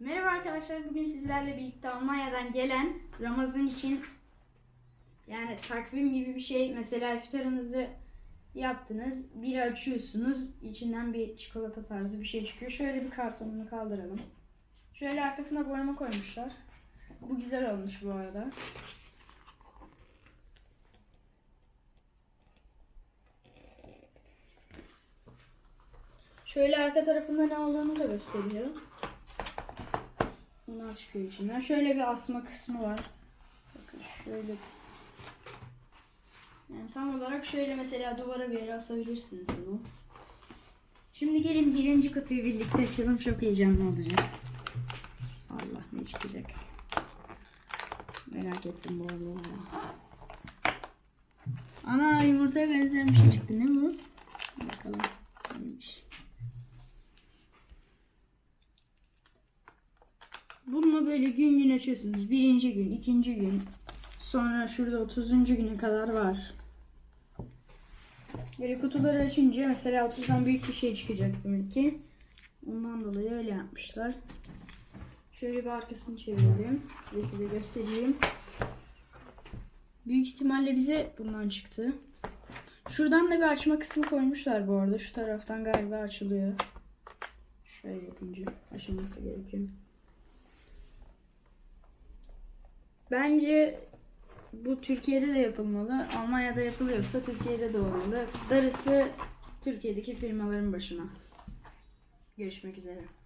Merhaba arkadaşlar. Bugün sizlerle birlikte Almanya'dan gelen Ramazan için yani takvim gibi bir şey. Mesela iftarınızı yaptınız. Bir açıyorsunuz. içinden bir çikolata tarzı bir şey çıkıyor. Şöyle bir kartonunu kaldıralım. Şöyle arkasına boyama koymuşlar. Bu güzel olmuş bu arada. Şöyle arka tarafında ne olduğunu da gösteriyor. Bunlar çıkıyor içinden. Şöyle bir asma kısmı var. Bakın şöyle. Yani tam olarak şöyle mesela duvara bir yere asabilirsiniz bunu. Şimdi gelin birinci kutuyu birlikte açalım. Çok heyecanlı olacak. Allah ne çıkacak. Merak ettim bu arada. Ana yumurtaya benzeyen bir şey çıktı. Ne bu? Bakalım. Bununla böyle gün gün açıyorsunuz. Birinci gün, ikinci gün. Sonra şurada 30. güne kadar var. Böyle kutuları açınca mesela 30'dan büyük bir şey çıkacak demek ki. Ondan dolayı öyle yapmışlar. Şöyle bir arkasını çevirelim ve size göstereyim. Büyük ihtimalle bize bundan çıktı. Şuradan da bir açma kısmı koymuşlar bu arada. Şu taraftan galiba açılıyor. Şöyle yapınca açılması gerekiyor. Bence bu Türkiye'de de yapılmalı. Almanya'da yapılıyorsa Türkiye'de de olmalı. Darısı Türkiye'deki firmaların başına. Görüşmek üzere.